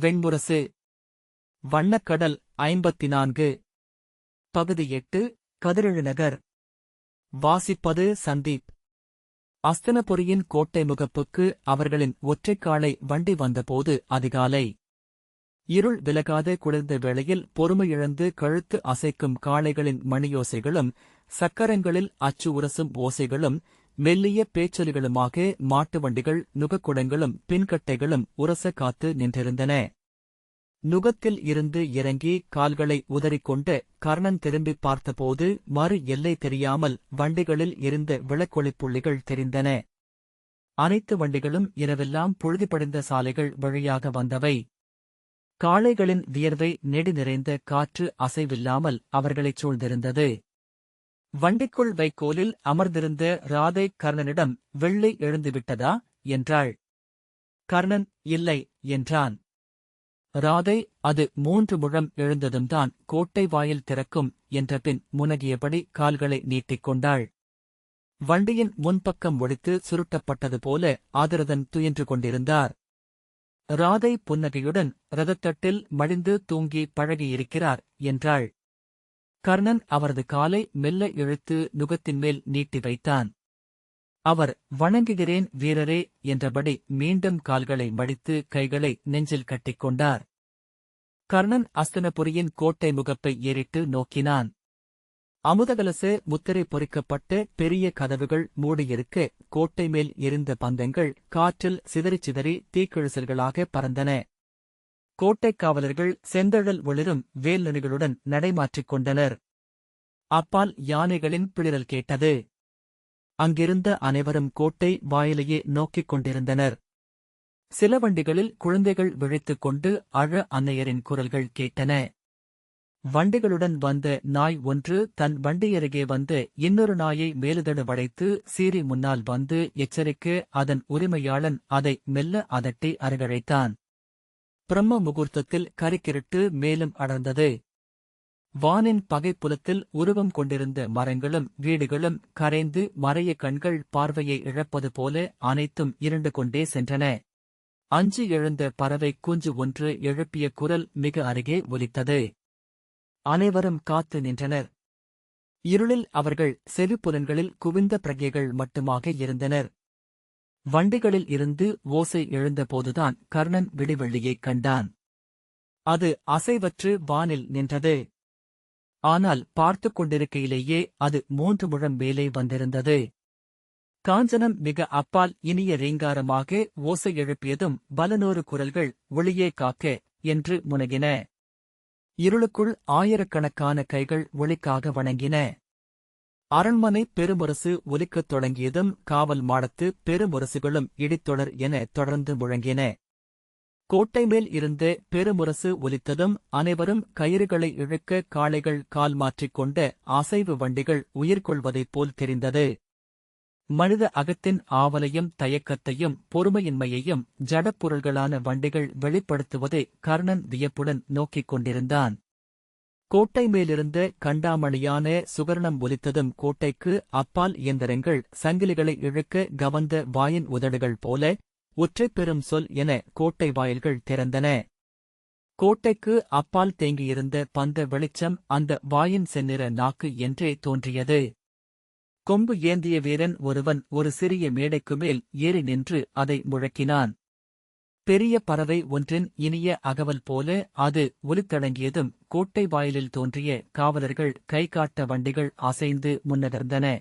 வெண்முரசு வண்ணக்கடல் ஐம்பத்தி நான்கு பகுதி எட்டு கதிரெழுநகர் வாசிப்பது சந்தீப். அஸ்தனபுரியின் கோட்டை முகப்புக்கு அவர்களின் ஒற்றைக்காலை வண்டி வந்தபோது அதிகாலை. இருள் விலகாத குளிர்ந்த வேளையில் பொறுமையிழந்து கழுத்து அசைக்கும் காளைகளின் மணியோசைகளும் சக்கரங்களில் அச்சு உரசும் ஓசைகளும் மெல்லிய பேச்சொலிகளுமாக மாட்டு வண்டிகள் நுகக்குடங்களும் பின்கட்டைகளும் உரச காத்து நின்றிருந்தன. நுகத்தில் இருந்து இறங்கி கால்களை உதறிக்கொண்டு கர்ணன் திரும்பிப் பார்த்தபோது மறு எல்லை தெரியாமல் வண்டிகளில் இருந்த விளக்கொளிப்புள்ளிகள் தெரிந்தன. அனைத்து வண்டிகளும் இரவெல்லாம் புழுதிபடைந்த சாலைகள் வழியாக வந்தவை. காளைகளின் வியர்வை நெடி நிறைந்த காற்று அசைவில்லாமல் அவர்களைச் சூழ்ந்திருந்தது. வண்டிக்குள் வைக்கோலில் அமர்ந்திருந்த ராதை கர்ணனிடம் வெள்ளை எழுந்துவிட்டதா? என்றாள். கர்ணன் இல்லை என்றான். ராதை அது மூன்று முழம் எழுந்ததும்தான் கோட்டை வாயில் திறக்கும் என்ற பின் முனகியபடி கால்களை நீட்டிக் கொண்டாள். வண்டியின் முன்பக்கம் ஒழித்து சுருட்டப்பட்டது போல ஆதரதன் துயின்று கொண்டிருந்தார். ராதை புன்னகையுடன் ரதத்தட்டில் மடிந்து தூங்கி பழகியிருக்கிறார் என்றாள். கர்ணன் அவரது காலை மெல்ல இழுத்து நுகத்தின் மேல் நீட்டி வைத்தான். அவர் வணங்குகிறேன் வீரரே என்றபடி மீண்டும் கால்களை மடித்து கைகளை நெஞ்சில் கட்டிக்கொண்டார் கர்ணன் அஸ்தனபுரியின் கோட்டை முகப்பை ஏறிட்டு நோக்கினான். அமுதகலச முத்திரை பொறிக்கப்பட்ட பெரிய கதவுகள் மூடியிருக்க கோட்டை மேல் எரிந்த பந்தங்கள் காற்றில் சிதறிச் சிதறி தீக்கிழிசல்களாக பறந்தன. கோட்டைக் காவலர்கள் செந்தழல் ஒளிரும் வேலணிகளுடன் நடைமாற்றிக் கொண்டனர். அப்பால் யானைகளின் பிளிரல் கேட்டது. அங்கிருந்த அனைவரும் கோட்டை வாயிலையே நோக்கிக் கொண்டிருந்தனர். சில வண்டிகளில் குழந்தைகள் விழித்துக் கொண்டு அழ அன்னையரின் குரல்கள் கேட்டன. வண்டிகளுடன் வந்த நாய் ஒன்று தன் வண்டியருகே வந்து இன்னொரு நாயை மேலுதடு வளைத்து சீறி முன்னால் வந்து எச்சரிக்க அதன் உரிமையாளன் அதை மெல்ல அதட்டி அரகழைத்தான் பிரம்ம முகூர்த்தத்தில் கரிக்கிருட்டு மேலும் அடர்ந்தது. வானின் பகைப்புலத்தில் உருவம் கொண்டிருந்த மரங்களும் வீடுகளும் கரைந்து மறைய கண்கள் பார்வையை இழப்பது போல அனைத்தும் இருண்டு கொண்டே சென்றன. அஞ்சு எழுந்த பறவை குஞ்சு ஒன்று எழுப்பிய குரல் மிக அருகே ஒலித்தது. அனைவரும் காத்து நின்றனர். இருளில் அவர்கள் செவிப்புலன்களில் குவிந்த பிரகைகள் மட்டுமாக இருந்தனர். வண்டிகளில் இருந்து ஓசை எழுந்தபோதுதான் கர்ணன் விடிவெள்ளியைக் கண்டான். அது அசைவற்று வானில் நின்றது. ஆனால் பார்த்துக் கொண்டிருக்கையிலேயே அது மூன்று முழம் மேலே வந்திருந்தது. காஞ்சனம் மிக அப்பால் இனிய ரீங்காரமாக ஓசை எழுப்பியதும் பலனோரு குரல்கள் ஒளியே காக்க என்று முனகின. இருளுக்குள் ஆயிரக்கணக்கான கைகள் ஒளிக்காக வணங்கின. அரண்மனை பெருமுரசு ஒலிக்கத் தொடங்கியதும் காவல் மாடத்து பெருமுரசுகளும் இடித்தொடர் என தொடர்ந்து முழங்கின. கோட்டை மேல் இருந்த பெருமுரசு ஒலித்ததும் அனைவரும் கயிறுகளை இழுக்க காளைகள் கால் மாற்றிக் கொண்ட அசைவு வண்டிகள் உயிர்கொள்வதைப் போல் தெரிந்தது. மனித அகத்தின் ஆவலையும் தயக்கத்தையும் பொறுமையின்மையையும் ஜடப்பொருள்களான வண்டிகள் வெளிப்படுத்துவதை கர்ணன் வியப்புடன் நோக்கிக் கொண்டிருந்தான். கோட்டை மேலிருந்த கண்டாமணியான சுகர்ணம் ஒலித்ததும் கோட்டைக்கு அப்பால் இயந்திரங்கள் சங்கிலிகளை இழுக்க கவர்ந்த வாயின் உதடுகள் போல ஒற்றை பெறும் சொல் என கோட்டை வாயில்கள் திறந்தன. கோட்டைக்கு அப்பால் தேங்கியிருந்த பந்த வெளிச்சம் அந்த வாயின் செந்நிற நாக்கு என்றே தோன்றியது. கொம்பு ஏந்திய வீரன் ஒருவன் ஒரு சிறிய மேடைக்கு மேல் ஏறி நின்று அதை முழக்கினான். பெரிய பறவை ஒன்றின் இனிய அகவல் போல அது ஒலித்தடங்கியதும் கோட்டை வாயிலில் தோன்றிய காவலர்கள் கை காட்ட வண்டிகள் அசைந்து முன்னகர்ந்தன.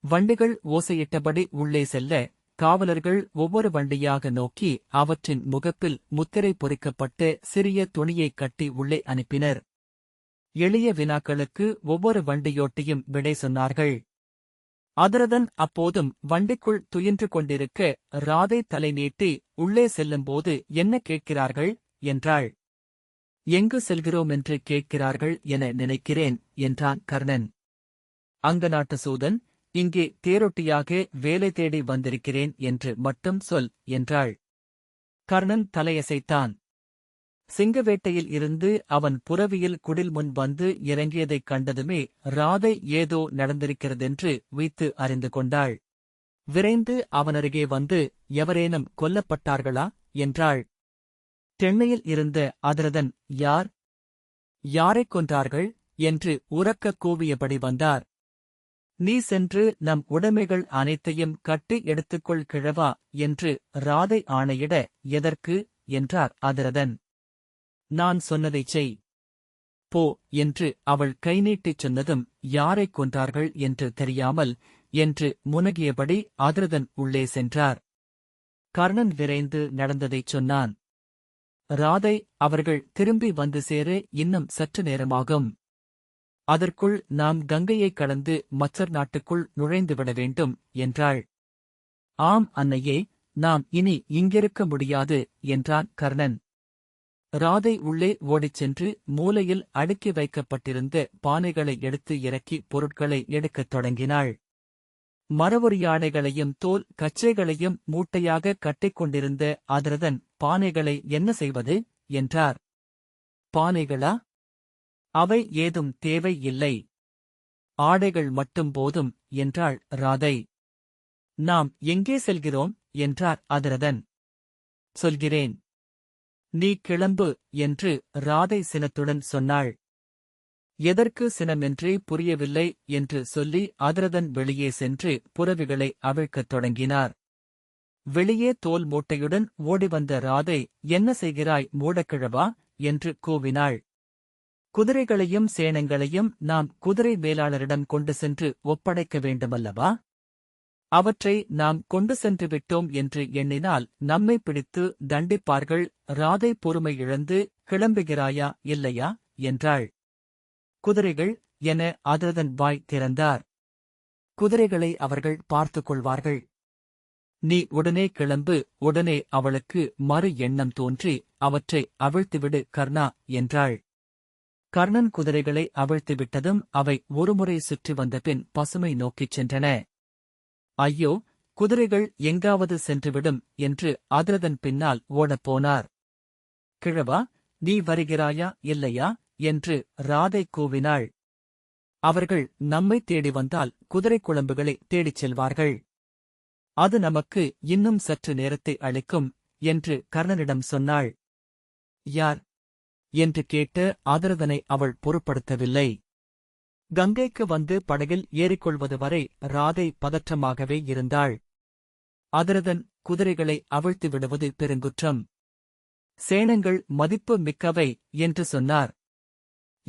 வண்டிகள் ஓசையிட்டபடி உள்ளே செல்ல காவலர்கள் ஒவ்வொரு வண்டியாக நோக்கி அவற்றின் முகப்பில் முத்திரை பொறிக்கப்பட்டு சிறிய துணியைக் கட்டி உள்ளே அனுப்பினர். எளிய வினாக்களுக்கு ஒவ்வொரு வண்டியோட்டியும் விடை சொன்னார்கள். அதரதன் அப்போதும் வண்டிக்குள் துயின்று கொண்டிருக்க ராதை தலை நீட்டி உள்ளே செல்லும்போது என்ன கேட்கிறார்கள் என்றாள். எங்கு செல்கிறோம் என்று கேட்கிறார்கள் என நினைக்கிறேன் என்றான் கர்ணன். அங்க நாட்டு சூதன் இங்கே தேரொட்டியாக வேலை தேடி வந்திருக்கிறேன் என்று மட்டும் சொல் என்றாள். கர்ணன் தலையசைத்தான். சிங்கவேட்டையில் இருந்து அவன் புறவியில் குடில் முன் வந்து இறங்கியதைக் கண்டதுமே ராதை ஏதோ நடந்திருக்கிறதென்று வைத்து அறிந்து கொண்டாள். விரைந்து அவனருகே வந்து எவரேனும் கொல்லப்பட்டார்களா? என்றாள். தென்னையில் இருந்த அதரதன் யார்? யாரைக் கொன்றார்கள்? என்று உறக்கக் கூவியபடி வந்தார். நீ சென்று நம் உடைமைகள் அனைத்தையும் கட்டி எடுத்துக்கொள் கிழவா என்று ராதை ஆணையிட எதற்கு? என்றார் அதரதன். நான் சொன்னதைச் செய். போ என்று அவள் கை நீட்டிச் சொன்னதும் யாரைக் கொன்றார்கள் என்று தெரியாமல் என்று முனகியபடி அதிரதன் உள்ளே சென்றார். கர்ணன் விரைந்து நடந்ததைச் சொன்னான். ராதை அவர்கள் திரும்பி வந்து சேர இன்னும் சற்று நேரமாகும். அதற்குள் நாம் கங்கையைக் கடந்து மச்சர் நாட்டுக்குள் நுழைந்துவிட வேண்டும் என்றாள். ஆம் அன்னையே நாம் இனி இங்கிருக்க முடியாது என்றான் கர்ணன். ராதை உள்ளே ஓடிச் சென்று மூலையில் அடுக்கி வைக்கப்பட்டிருந்த பானைகளை எடுத்து இறக்கி பொருட்களை எடுக்கத் தொடங்கினாள். மரவொரு யானைகளையும் தோல் கச்சைகளையும் மூட்டையாக கட்டிக்கொண்டிருந்த அதரதன் பானைகளை என்ன செய்வது? என்றார். பானைகளா? அவை ஏதும் தேவை இல்லை. ஆடைகள் மட்டும் போதும் என்றாள் ராதை. நாம் எங்கே செல்கிறோம்? என்றார் அதரதன் சொல்கிறேன். நீ கிளம்பு என்று ராதை சினத்துடன் சொன்னாள். எதற்கு சினமென்றே புரியவில்லை என்று சொல்லி அதரதன் வெளியே சென்று புறவிகளை அவிழ்க்கத் தொடங்கினார். வெளியே தோல் மூட்டையுடன் ஓடிவந்த ராதை என்ன செய்கிறாய் மூடக்கிழவா? என்று கூவினாள். குதிரைகளையும் சேனங்களையும் நாம் குதிரை மேலாளரிடம் கொண்டு சென்று ஒப்படைக்க வேண்டுமல்லவா? அவற்றை நாம் கொண்டு சென்று விட்டோம் என்று எண்ணினால் நம்மை பிடித்து தண்டிப்பார்கள் ராதை பொறுமை இழந்து கிளம்புகிறாயா இல்லையா? என்றாள். குதிரைகள் என அதரதன் வாய் திறந்தார். குதிரைகளை அவர்கள் பார்த்துக் கொள்வார்கள். நீ உடனே கிளம்பு உடனே அவளுக்கு மறு எண்ணம் தோன்றி அவற்றை அவிழ்த்துவிடு கர்ணா என்றாள். கர்ணன் குதிரைகளை அவிழ்த்துவிட்டதும் அவை ஒருமுறை சுற்றி வந்தபின் பசுமை நோக்கிச் சென்றன. ஐயோ குதிரைகள் எங்காவது சென்றுவிடும் என்று அதிரதன் பின்னால் ஓடப்போனார். கிழவா நீ வருகிறாயா இல்லையா? என்று ராதை கூவினாள். அவர்கள் நம்மை தேடி வந்தால் குதிரை குழம்புகளை தேடிச் செல்வார்கள். அது நமக்கு இன்னும் சற்று நேரத்தை அளிக்கும் என்று கர்ணனிடம் சொன்னாள். யார்? என்று கேட்டு ஆதரதனை அவள் பொருட்படுத்தவில்லை. கங்கைக்கு வந்து படகில் ஏறிக்கொள்வது வரை ராதை பதற்றமாகவே இருந்தாள். அதரதன் குதிரைகளை அவிழ்த்து விடுவது பெருங்குற்றம். சேனங்கள் மதிப்பு மிக்கவை என்று சொன்னார்.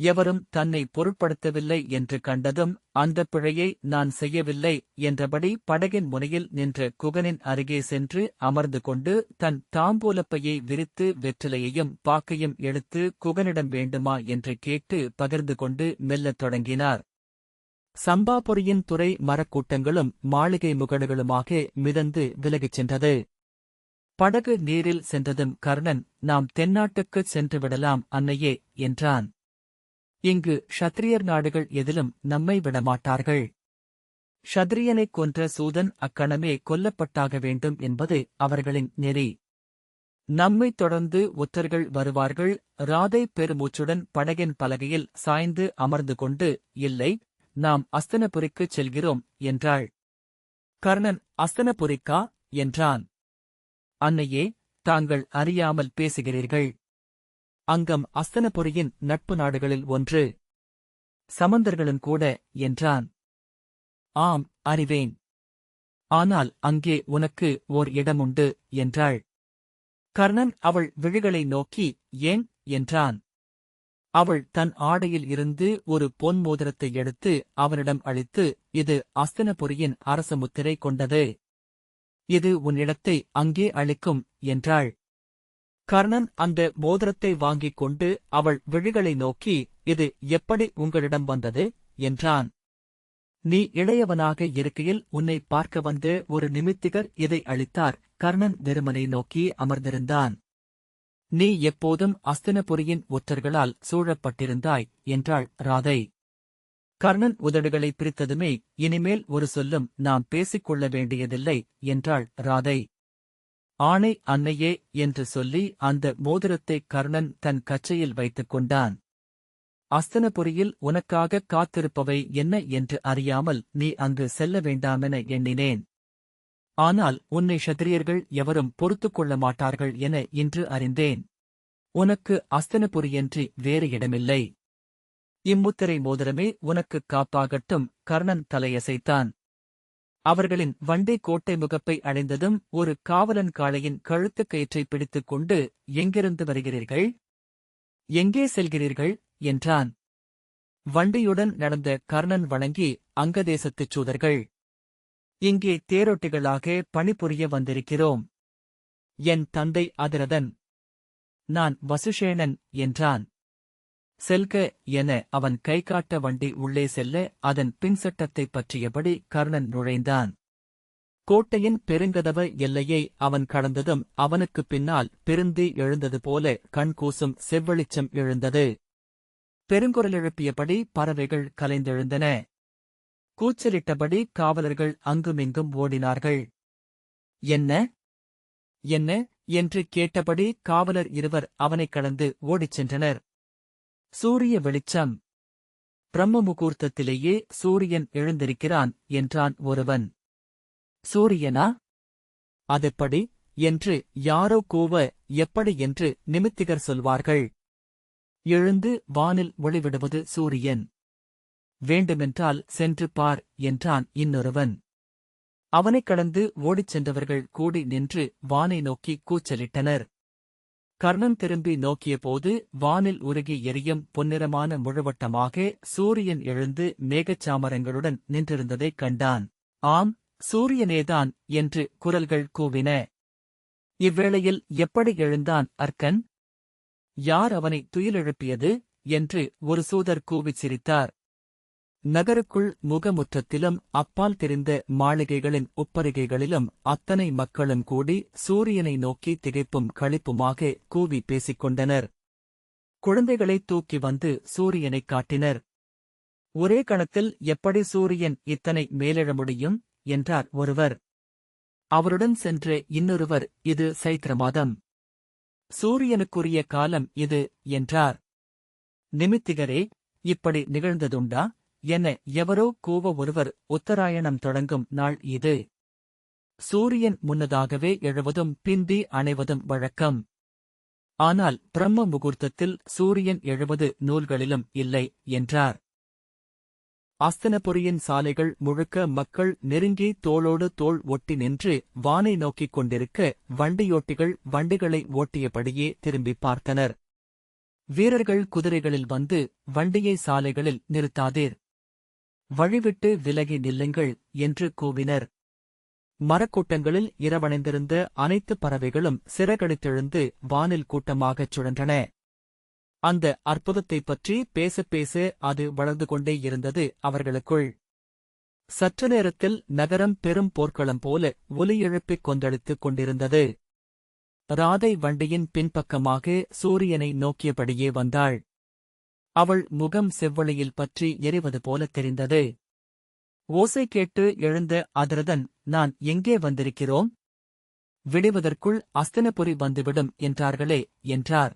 எவரும் தன்னை பொருட்படுத்தவில்லை என்று கண்டதும் அந்த பிழையை நான் செய்யவில்லை என்றபடி படகின் முனையில் நின்ற குகனின் அருகே சென்று அமர்ந்து கொண்டு தன் தாம்பூலப்பையை விரித்து வெற்றிலையையும் பாக்கையும் எடுத்து குகனிடம் வேண்டுமா என்று கேட்டு பகிர்ந்து கொண்டு மெல்லத் தொடங்கினார். சம்பாபுரியின் துறை மரக்கூட்டங்களும் மாளிகை முகடுகளுமாக மிதந்து விலகிச் சென்றது. படகு நீரில் சென்றதும் கர்ணன் நாம் தென்னாட்டுக்குச் சென்று விடலாம் அன்னையே என்றான். இங்கு ஷத்திரியர் நாடுகள் எதிலும் நம்மை விடமாட்டார்கள். ஷத்ரியனைக் கொன்ற சூதன் அக்கணமே கொல்லப்பட்டாக வேண்டும் என்பது அவர்களின் நெறி. நம்மைத் தொடர்ந்து ஒற்றர்கள் வருவார்கள் ராதை பெருமூச்சுடன் படகின் பலகையில் சாய்ந்து அமர்ந்து கொண்டு இல்லை நாம் அஸ்தனபுரிக்குச் செல்கிறோம் என்றாள். கர்ணன் அஸ்தனபுரிக்கா? என்றான். அன்னையே தாங்கள் அறியாமல் பேசுகிறீர்கள். அங்கம் அஸ்தனபுரியின் நட்பு நாடுகளில் ஒன்று. சமந்தர்களும் கூட என்றான். ஆம் அறிவேன். ஆனால் அங்கே உனக்கு ஓர் இடமுண்டு என்றாள். கர்ணன் அவள் விழிகளை நோக்கி ஏன்? என்றான். அவள் தன் ஆடையில் இருந்து ஒரு பொன் மோதிரத்தை எடுத்து அவனிடம் அளித்து இது அஸ்தனபுரியின் அரச முத்திரை கொண்டது. இது உன்னிடத்தை அங்கே அளிக்கும் என்றாள். கர்ணன் அந்த மோதிரத்தை வாங்கிக் கொண்டு அவள் விழிகளை நோக்கி இது எப்படி உங்களிடம் வந்தது? என்றான். நீ இளையவனாக இருக்கையில் உன்னை பார்க்க வந்து ஒரு நிமித்திகர் இதை அளித்தார். கர்ணன் வெறுமனை நோக்கி அமர்ந்திருந்தான். நீ எப்போதும் அஸ்தினபுரியின் ஒற்றர்களால் சூழப்பட்டிருந்தாய் என்றாள் ராதை. கர்ணன் உதடுகளை பிரித்ததுமே இனிமேல் ஒரு சொல்லும் நாம் பேசிக்கொள்ள வேண்டியதில்லை என்றாள் ராதை. ஆணை அன்னையே என்று சொல்லி அந்த மோதிரத்தை கர்ணன் தன் கச்சையில் வைத்துக் கொண்டான். அஸ்தனபுரியில் உனக்காக காத்திருப்பவை என்ன என்று அறியாமல் நீ அங்கு செல்ல வேண்டாமென எண்ணினேன். ஆனால் உன்னை ஷத்திரியர்கள் எவரும் பொறுத்துக் கொள்ள மாட்டார்கள் என இன்று அறிந்தேன். உனக்கு அஸ்தனபுரியன்றி வேறு இடமில்லை. இம்முத்திரை மோதிரமே உனக்குக் காப்பாகட்டும் கர்ணன் தலையசைத்தான். அவர்களின் வண்டை கோட்டை முகப்பை அடைந்ததும் ஒரு காவலன் காளையின் கழுத்துக் கயிற்றை பிடித்துக் கொண்டு எங்கிருந்து வருகிறீர்கள்? எங்கே செல்கிறீர்கள்? என்றான். வண்டியுடன் நடந்த கர்ணன் வணங்கி அங்கதேசத்துச் சூதர்கள் இங்கே தேரொட்டிகளாக பணிபுரிய வந்திருக்கிறோம். என் தந்தை அதிரதன் நான் வசுஷேணன் என்றான். செல்க என அவன் கை காட்ட வண்டி உள்ளே செல்ல அதன் பின்சட்டத்தைப் பற்றியபடி கர்ணன் நுழைந்தான். கோட்டையின் பெருங்கதவ எல்லையை அவன் கடந்ததும் அவனுக்குப் பின்னால் பெருந்தி எழுந்தது போல கண்கூசும் செவ்வெளிச்சம் எழுந்தது. பெருங்குரல் எழுப்பியபடி பறவைகள் கலைந்தெழுந்தன. கூச்சலிட்டபடி காவலர்கள் அங்குமிங்கும் ஓடினார்கள். என்ன? என்ன? என்று கேட்டபடி காவலர் இருவர் அவனைக் கடந்து ஓடிச் சென்றனர். சூரிய வெளிச்சம். பிரம்ம முகூர்த்தத்திலேயே சூரியன் எழுந்திருக்கிறான் என்றான் ஒருவன். சூரியனா? அதெப்படி? என்று யாரோ கூவ எப்படி? என்று நிமித்திகர் சொல்வார்கள். எழுந்து வானில் ஒளிவிடுவது சூரியன். வேண்டுமென்றால் சென்று பார் என்றான் இன்னொருவன். அவனைக் கடந்து ஓடிச் சென்றவர்கள் கூடி நின்று வானை நோக்கி கூச்சலிட்டனர். கர்ணன் திரும்பி நோக்கியபோது வானில் உருகி எரியும் பொன்னிறமான முழுவட்டமாக சூரியன் எழுந்து மேகச்சாமரங்களுடன் நின்றிருந்ததைக் கண்டான். ஆம் சூரியனேதான் என்று குரல்கள் கூவின. இவ்வேளையில் எப்படி எழுந்தான் அர்க்கன்? யார் அவனை துயிலெழுப்பியது? என்று ஒரு சூதர் கூவிச் சிரித்தார். நகருக்குள் முகமுற்றத்திலும் அப்பால் தெரிந்த மாளிகைகளின் உப்பரிகைகளிலும் அத்தனை மக்களும் கூடி சூரியனை நோக்கி திகைப்பும் களிப்புமாக கூவி பேசிக் கொண்டனர் குழந்தைகளை தூக்கி வந்து சூரியனைக் காட்டினர். ஒரே கணத்தில் எப்படி சூரியன் இத்தனை மேலெழ முடியும்? என்றார் ஒருவர். அவருடன் சென்ற இன்னொருவர் இது சைத்திர மாதம். சூரியனுக்குரிய காலம் இது என்றார். நிமித்திகரே இப்படி நிகழ்ந்ததுண்டா? என எவரோ கூவ ஒருவர் உத்தராயணம் தொடங்கும் நாள் இது. சூரியன் முன்னதாகவே எழுவதும் பிந்தி அணைவதும் வழக்கம். ஆனால் பிரம்ம முகூர்த்தத்தில் சூரியன் எழுவது நூல்களிலும் இல்லை என்றார். அஸ்தனபுரியின் சாலைகள் முழுக்க மக்கள் நெருங்கி தோளோடு தோள் ஒட்டி நின்று வானை நோக்கிக் கொண்டிருக்க வண்டியோட்டிகள் வண்டிகளை ஓட்டியபடியே திரும்பிப் பார்த்தனர். வீரர்கள் குதிரைகளில் வந்து வண்டியை சாலைகளில் நிறுத்தாதீர். வழிவிட்டு விலகி நில்லுங்கள் என்று கூவினர். மரக்கூட்டங்களில் இரவணைந்திருந்த அனைத்து பறவைகளும் சிறகடித்தெழுந்து வானில் கூட்டமாகச் சுழன்றன. அந்த அற்புதத்தைப் பற்றி பேச பேச அது வளர்ந்து கொண்டே இருந்தது அவர்களுக்குள். சற்று நேரத்தில் நகரம் பெரும் போர்க்களம் போல ஒலி எழுப்பிக் கொந்தளித்துக் கொண்டிருந்தது. ராதை வண்டியின் பின்பக்கமாக சூரியனை நோக்கியபடியே வந்தாள். அவள் முகம் செவ்வழியில் பற்றி எரிவது போல தெரிந்தது. ஓசை கேட்டு எழுந்த அதிரதன் நான் எங்கே வந்திருக்கிறோம்? விடுவதற்குள் அஸ்தனபுரி வந்துவிடும் என்றார்களே என்றார்.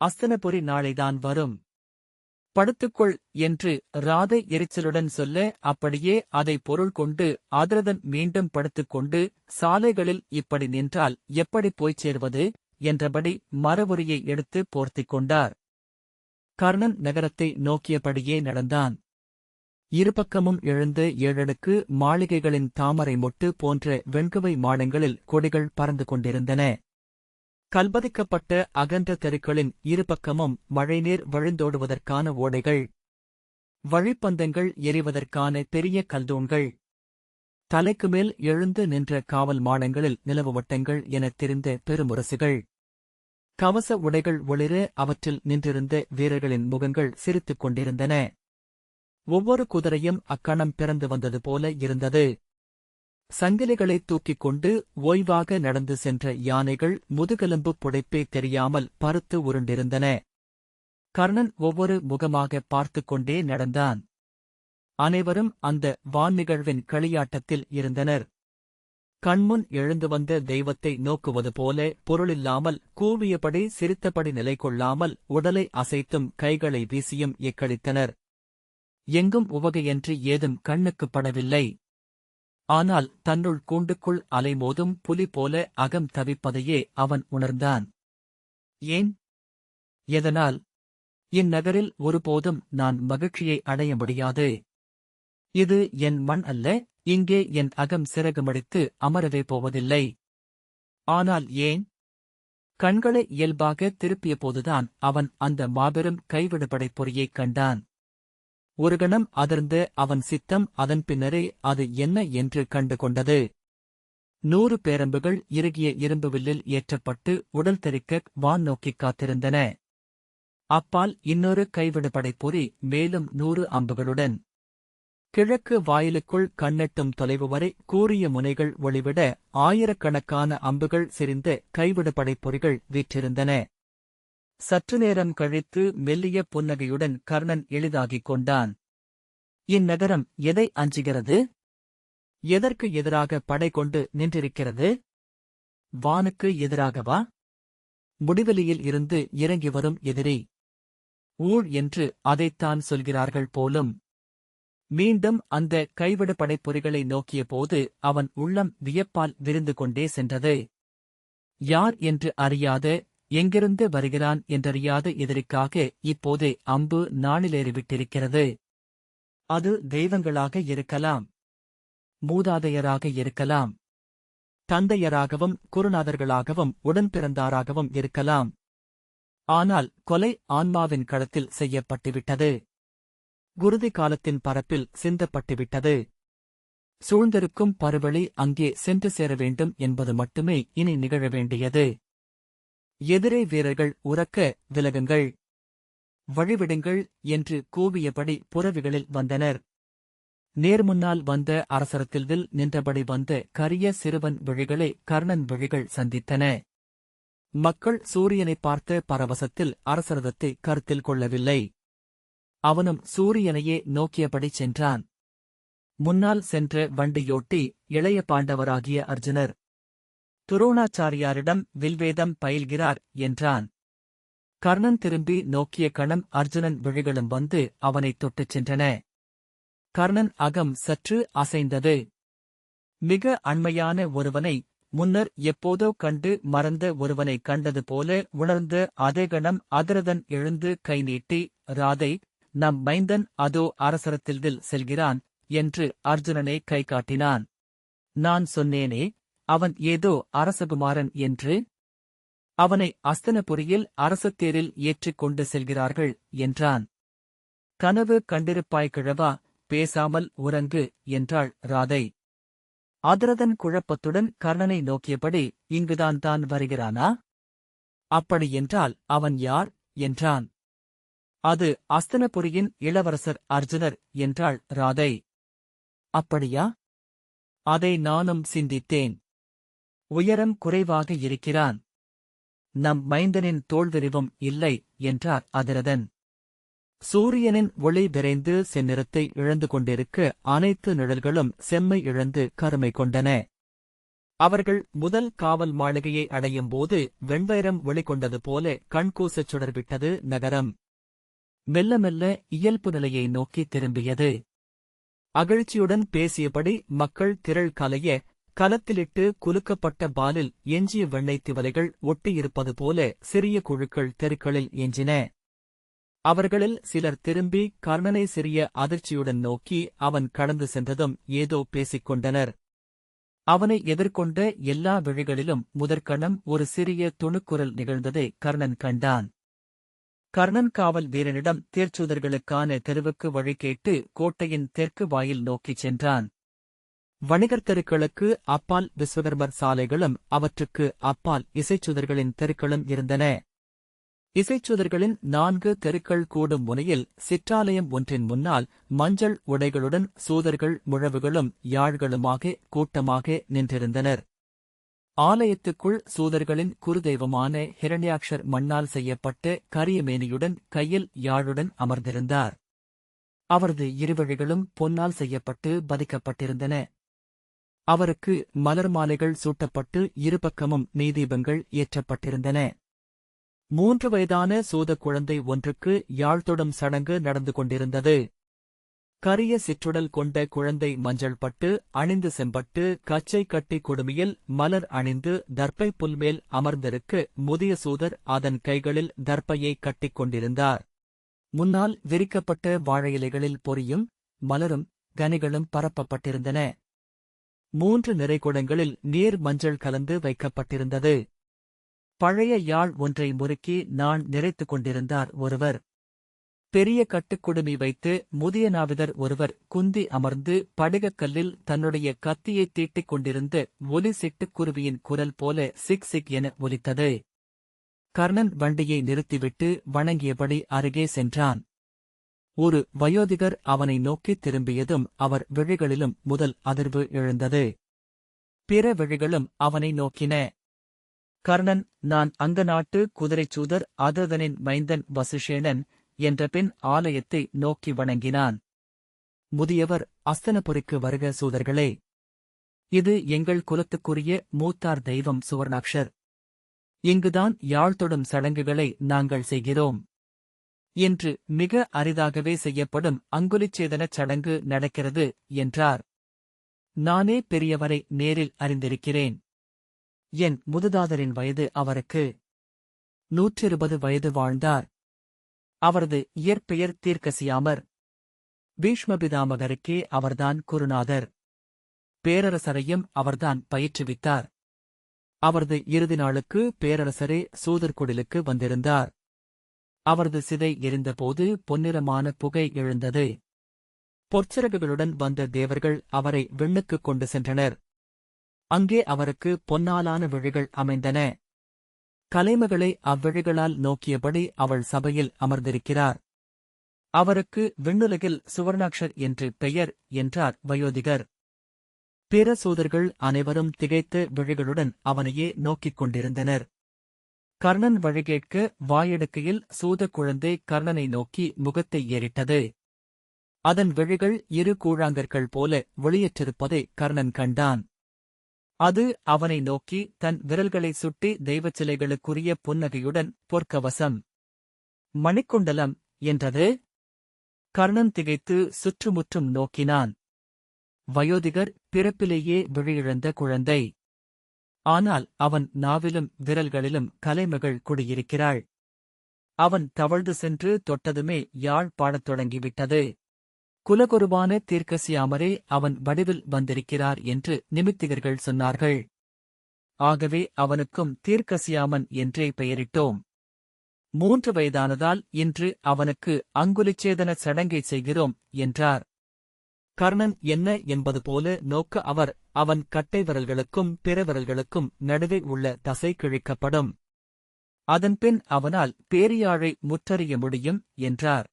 அஸ்தனபுரி நாளைதான் வரும். படுத்துக்கொள் என்று ராதை எரிச்சலுடன் சொல்ல அப்படியே அதை பொருள் கொண்டு ஆதரதன் மீண்டும் படுத்துக்கொண்டு சாலைகளில் இப்படி நின்றால் எப்படி போய்ச் சேர்வது? என்றபடி மரவுரியை எடுத்து போர்த்திக் கொண்டார். கர்ணன் நகரத்தை நோக்கியபடியே நடந்தான். இருபக்கமும் எழுந்து ஏழடுக்கு மாளிகைகளின் தாமரை மொட்டு போன்ற வெண்குவை மாடங்களில் கொடிகள் பறந்து கொண்டிருந்தன. கல்பதிக்கப்பட்ட அகன்ற தெருக்களின் இருபக்கமும் மழைநீர் வழிந்தோடுவதற்கான ஓடைகள் வழிப்பந்தங்கள் எரிவதற்கான பெரிய கல்தூண்கள் தலைக்கு மேல் எழுந்து நின்ற காவல் மாடங்களில் நிலவு வட்டங்கள் எனத் தெரிந்த பெருமுரசுகள். கவச உடைகள் ஒளிர அவற்றில் நின்றிருந்த வீரர்களின் முகங்கள் சிரித்துக் கொண்டிருந்தன. ஒவ்வொரு குதிரையும் அக்கணம் பிறந்து வந்தது போல இருந்தது. சங்கிலிகளைத் தூக்கிக் கொண்டு ஓய்வாக நடந்து சென்ற யானைகள் முதுகெலும்பு புடைப்பே தெரியாமல் பருத்து உருண்டிருந்தன. கர்ணன் ஒவ்வொரு முகமாக பார்த்துக் கொண்டே நடந்தான். அனைவரும் அந்த வான் நிகழ்வின் களியாட்டத்தில் இருந்தனர். கண்முன் எழுந்து வந்த தெய்வத்தை நோக்குவது போல பொருளில்லாமல் கூவியபடி சிரித்தபடி நிலை கொள்ளாமல் உடலை அசைத்தும் கைகளை வீசியும் எக்களித்தனர் எங்கும் உவகையன்றி ஏதும் கண்ணுக்குப் படவில்லை. ஆனால் தன்னுள் கூண்டுக்குள் அலைமோதும் புலி போல அகம் தவிப்பதையே அவன் உணர்ந்தான். ஏன்? எதனால்? இந்நகரில் ஒருபோதும் நான் மகிழ்ச்சியை அடைய முடியாது. இது என் மண் அல்ல இங்கே என் அகம் சிறகுமடித்து அமரவே போவதில்லை. ஆனால் ஏன்? கண்களை இயல்பாக திருப்பிய போதுதான் அவன் அந்த மாபெரும் கைவிடுபடைப் பொறியைக் கண்டான். ஒரு கணம் அதிர்ந்து அவன் சித்தம் அதன் பின்னரே அது என்ன என்று கண்டு கொண்டது நூறு பேரம்புகள் இறுகிய இரும்பு வில்லில் ஏற்றப்பட்டு உடல் தெரிக்க வான் நோக்கிக் காத்திருந்தன. அப்பால் இன்னொரு கைவிடுபடை பொறி மேலும் நூறு அம்புகளுடன் கிழக்கு வாயிலுக்குள் கண்ணெட்டும் தொலைவு வரை கூறிய முனைகள் ஒளிவிட ஆயிரக்கணக்கான அம்புகள் செறிந்து கைவிடுபடைப் பொறிகள் வீற்றிருந்தன. சற்று நேரம் கழித்து மெல்லிய புன்னகையுடன் கர்ணன் எளிதாகிக் கொண்டான். இந்நகரம் எதை அஞ்சுகிறது? எதற்கு எதிராக படை கொண்டு நின்றிருக்கிறது? வானுக்கு எதிராகவா? முடிவெளியில் இருந்து இறங்கி வரும் எதிரி. ஊழ் என்று அதைத்தான் சொல்கிறார்கள் போலும் மீண்டும் அந்த கைவிடு படைப்பொறிகளை நோக்கிய போது அவன் உள்ளம் வியப்பால் விரிந்து கொண்டே சென்றது. யார் என்று அறியாத எங்கிருந்து வருகிறான் என்றறியாத எதிரிக்காக இப்போதே அம்பு நாளிலேறிவிட்டிருக்கிறது. அது தெய்வங்களாக இருக்கலாம் மூதாதையராக இருக்கலாம் தந்தையராகவும் குருநாதர்களாகவும் உடன்பிறந்தாராகவும் இருக்கலாம். ஆனால் கொலை ஆன்மாவின் களத்தில் செய்யப்பட்டுவிட்டது. குருதி காலத்தின் பரப்பில் சிந்தப்பட்டுவிட்டது. சூழ்ந்திருக்கும் பருவழி அங்கே சென்று சேர வேண்டும் என்பது மட்டுமே இனி நிகழ வேண்டியது. எதிரே வீரர்கள் உறக்க விலகுங்கள். வழிவிடுங்கள் என்று கூவியபடி புறவிகளில் வந்தனர். நேர்முன்னால் வந்த அரசரத்தில் நின்றபடி வந்த கரிய சிறுவன் விழிகளை கர்ணன் விழிகள் சந்தித்தன. மக்கள் சூரியனை பார்த்த பரவசத்தில் அரசரதத்தை கருத்தில் கொள்ளவில்லை. அவனும் சூரியனையே நோக்கியபடி சென்றான். முன்னால் சென்ற வண்டியோட்டி இளைய பாண்டவராகிய அர்ஜுனர் துரோணாச்சாரியாரிடம் வில்வேதம் பயில்கிறார் என்றான். கர்ணன் திரும்பி நோக்கிய கணம் அர்ஜுனன் விழிகளும் வந்து அவனைத் தொட்டுச் சென்றன. கர்ணன் அகம் சற்று அசைந்தது. மிக அண்மையான ஒருவனை முன்னர் எப்போதோ கண்டு மறந்த ஒருவனை கண்டது போல உணர்ந்த அதே கணம் அதிரதன் எழுந்து கை நீட்டி ராதை நம் மைந்தன் அதோ அரசரத்தில் செல்கிறான் என்று அர்ஜுனனை கை காட்டினான் நான் சொன்னேனே அவன் ஏதோ அரசகுமாரன் என்று? அவனை அஸ்தனபுரியில் அரசத்தேரில் ஏற்றிக் கொண்டு செல்கிறார்கள் என்றான். கனவு கண்டிருப்பாய் கிழவா பேசாமல் உறங்கு என்றாள் ராதை. அதிரதன் குழப்பத்துடன் கர்ணனை நோக்கியபடி இங்குதான் தான் வருகிறானா? அப்படியென்றால் அவன் யார்? என்றான். அது அஸ்தனபுரியின் இளவரசர் அர்ஜுனர் என்றாள் ராதை. அப்படியா? அதை நானும் சிந்தித்தேன். உயரம் குறைவாக இருக்கிறான். நம் மைந்தனின் தோல்விரிவும் இல்லை என்றார் அதிரதன். சூரியனின் ஒளி விரைந்து செந்நிறத்தை இழந்து கொண்டிருக்க அனைத்து நிழல்களும் செம்மை இழந்து கருமை கொண்டன. அவர்கள் முதல் காவல் மாளிகையை அடையும் போது வெண்வைரம் வெளிக்கொண்டது போல கண்கூசச் சுடர்விட்டது நகரம். மெல்ல மெல்ல இயல்பு நிலையை நோக்கி திரும்பியது. அகழ்ச்சியுடன் பேசியபடி மக்கள் திரள் கலைய கலத்திலிட்டு குலுக்கப்பட்ட பாலில் எஞ்சிய வெண்ணெய் திவலைகள் ஒட்டியிருப்பது போல சிறிய குழுக்கள் தெருக்களில் எஞ்சின அவர்களில் சிலர் திரும்பி கர்ணனை சிறிய அதிர்ச்சியுடன் நோக்கி அவன் கடந்து சென்றதும் ஏதோ பேசிக்கொண்டனர் அவனை எதிர்கொண்ட எல்லா விழிகளிலும் முதற்கணம் ஒரு சிறிய துணுக்குரல் நிகழ்ந்ததை கர்ணன் கண்டான். கர்ணன் காவல் வீரனிடம் தேர்ச்சூதர்களுக்கான தெருவுக்கு வழி கேட்டு கோட்டையின் தெற்கு வாயில் நோக்கிச் சென்றான். வணிகர் தெருக்களுக்கு அப்பால் விஸ்வகர்மர் சாலைகளும் அவற்றுக்கு அப்பால் இசைச்சுதர்களின் தெருக்களும் இருந்தன. இசைச்சுதர்களின் நான்கு தெருக்கள் கூடும் முனையில் சிற்றாலயம் ஒன்றின் முன்னால் மஞ்சள் உடைகளுடன் சூதர்கள் முழவுகளும் யாழ்களுமாக கூட்டமாக நின்றிருந்தனர். ஆலயத்துக்குள் சூதர்களின் குருதெய்வமான ஹிரண்யாக்ஷர் மண்ணால் செய்யப்பட்ட கரியமேனியுடன் கையில் யாழுடன் அமர்ந்திருந்தார். அவரது இருவழிகளும் பொன்னால் செய்யப்பட்டு பதிக்கப்பட்டிருந்தன. அவருக்கு மலர் மாலைகள் சூட்டப்பட்டு இருபக்கமும் நீதீபங்கள் ஏற்றப்பட்டிருந்தன. மூன்று வயதான சூத குழந்தை ஒன்றுக்கு யாழ்த்தொடும் சடங்கு நடந்து கொண்டிருந்தது. கரிய சிற்றுடல் கொண்ட குழந்தை மஞ்சள் பட்டு அணிந்து செம்பட்டு கச்சை கட்டி கொடுமையில் மலர் அணிந்து தர்ப்பை புல்மேல் அமர்ந்திருக்க முதிய சூதர் அதன் கைகளில் தர்ப்பையை கட்டிக் கொண்டிருந்தார். முன்னால் விரிக்கப்பட்ட வாழையிலைகளில் பொரியும் மலரும் கனிகளும் பரப்பப்பட்டிருந்தன. மூன்று நிறைகுடங்களில் நீர் மஞ்சள் கலந்து வைக்கப்பட்டிருந்தது. பழைய யாழ் ஒன்றை முறுக்கி நான் நிறைத்துக் கொண்டிருந்தார் ஒருவர். பெரிய கட்டுக்குடுமி வைத்து முதிய நாவிதர் ஒருவர் குந்தி அமர்ந்து படுகக்கல்லில் தன்னுடைய கத்தியை தீட்டிக் கொண்டிருந்த ஒலி சிட்டுக்குருவியின் குரல் போல சிக் சிக் என ஒலித்தது. கர்ணன் வண்டியை நிறுத்திவிட்டு வணங்கியபடி அருகே சென்றான். ஒரு வயோதிகர் அவனை நோக்கித் திரும்பியதும் அவர் விழிகளிலும் முதல் அதிர்வு எழுந்தது. பிற விழிகளும் அவனை நோக்கின. கர்ணன் நான் அந்த நாட்டு குதிரைச்சூதர் அததனின் மைந்தன் வசுஷேணன் என்ற பெண் ஆலயத்தை நோக்கி வணங்கினான். முதியவர் அஸ்தனபுரிக்கு வருக சூதர்களே. இது எங்கள் குலத்துக்குரிய மூத்தார் தெய்வம் சுவர்ணாக்ஷர் இங்குதான் யாழ்த்தொடும் சடங்குகளை நாங்கள் செய்கிறோம். இன்று மிக அரிதாகவே செய்யப்படும் அங்குலிச்சேதனச் சடங்கு நடக்கிறது என்றார். நானே பெரியவரை நேரில் அறிந்திருக்கிறேன். என் முதுதாதரின் வயது அவருக்கு. நூற்றிருபது வயது வாழ்ந்தார். அவரது இயற்பெயர் தீர்க்கசியாமர். பீஷ்மபிதாமகருக்கே அவர்தான் குருநாதர். பேரரசரையும் அவர்தான் பயிற்றுவித்தார். அவரது இறுதி நாளுக்கு பேரரசரே சூதர்குடிலுக்கு வந்திருந்தார். அவரது சிதை எரிந்தபோது பொன்னிறமான புகை எழுந்தது. பொற்சிறகுகளுடன் வந்த தேவர்கள் அவரை விண்ணுக்குக் கொண்டு சென்றனர். அங்கே அவருக்கு பொன்னாலான விழிகள் அமைந்தன. கலைமகளை அவ்விழிகளால் நோக்கியபடி அவள் சபையில் அமர்ந்திருக்கிறார். அவருக்கு விண்ணுலகில் சுவர்ணாக்ஷர் என்று பெயர் என்றார் வயோதிகர். பிற சூதர்கள் அனைவரும் திகைத்த விழிகளுடன் அவனையே நோக்கிக் கொண்டிருந்தனர். கர்ணன் வழிகேட்க வாயெடுக்கையில் சூத குழந்தை கர்ணனை நோக்கி முகத்தை ஏறிட்டது. அதன் விழிகள் இரு கூழாங்கற்கள் போல ஒளியற்றிருப்பதை கர்ணன் கண்டான். அது அவனை நோக்கி தன் விரல்களை சுட்டி தெய்வச் சிலைகளுக்குரிய புன்னகையுடன் பொற்கவசம். மணிக்குண்டலம் என்றது? கர்ணன் திகைத்து சுற்றுமுற்றும் நோக்கினான். வயோதிகர் பிறப்பிலேயே விழியிழந்த குழந்தை. ஆனால் அவன் நாவிலும் விரல்களிலும் கலைமகள் குடியிருக்கிறாள். அவன் தவழ்ந்து சென்று தொட்டதுமே யாழ் பாடத் தொடங்கிவிட்டது. குலகுருவான தீர்க்கசியாமரே அவன் வடிவில் வந்திருக்கிறார் என்று நிமித்திகர்கள் சொன்னார்கள். ஆகவே அவனுக்கும் தீர்க்கசியாமன் என்றே பெயரிட்டோம். மூன்று வயதானதால் இன்று அவனுக்கு அங்குலிச்சேதன சடங்கை செய்கிறோம் என்றார். கர்ணன் என்ன என்பது போல நோக்க அவர் அவன் கட்டை விரல்களுக்கும் பிற விரல்களுக்கும் நடுவே உள்ள தசை கிழிக்கப்படும். அதன்பின் அவனால் பேரியாழை முற்றறிய முடியும் என்றார்.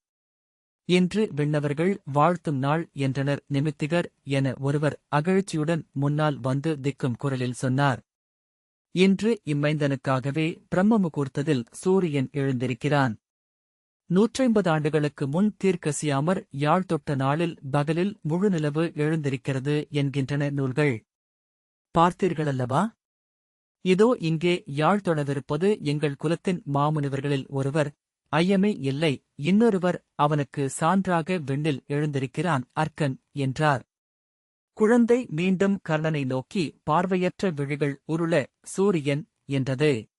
இன்று விண்ணவர்கள் வாழ்த்தும் நாள் என்றனர். நிமித்திகர் என ஒருவர் அகழ்ச்சியுடன் முன்னால் வந்து திக்கும் குரலில் சொன்னார். இன்று இம்மைந்தனுக்காகவே பிரம்ம முகூர்த்தத்தில் சூரியன் எழுந்திருக்கிறான். நூற்றைம்பது ஆண்டுகளுக்கு முன் தீர்க்கசியாமர் யாழ் தொட்ட நாளில் பகலில் முழு நிலவு எழுந்திருக்கிறது என்கின்றன நூல்கள். பார்த்தீர்களல்லவா? இதோ இங்கே யாழ் தொடவிருப்பது எங்கள் குலத்தின் மாமுனிவர்களில் ஒருவர் ஐயமே இல்லை இன்னொருவர் அவனுக்கு சான்றாக விண்ணில் எழுந்திருக்கிறான் அர்க்கன் என்றார். குழந்தை மீண்டும் கர்ணனை நோக்கி பார்வையற்ற விழிகள் உருள சூரியன் என்றது.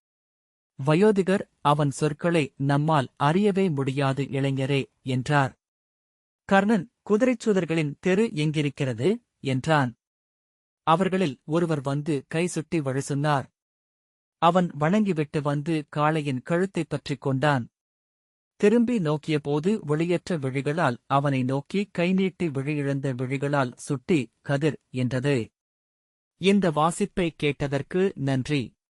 வயோதிகர் அவன் சொற்களை நம்மால் அறியவே முடியாது இளைஞரே என்றார். கர்ணன் குதிரைச்சூதர்களின் தெரு எங்கிருக்கிறது? என்றான். அவர்களில் ஒருவர் வந்து கை சுட்டி வழி சொன்னார். அவன் வணங்கிவிட்டு வந்து காளையின் கழுத்தைப் பற்றிக் கொண்டான். திரும்பி நோக்கியபோது வெளியற்ற விழிகளால் அவனை நோக்கி கை நீட்டி விழியிழந்த விழிகளால் சுட்டி கதிர் என்றது. இந்த வாசிப்பை கேட்டதற்கு நன்றி.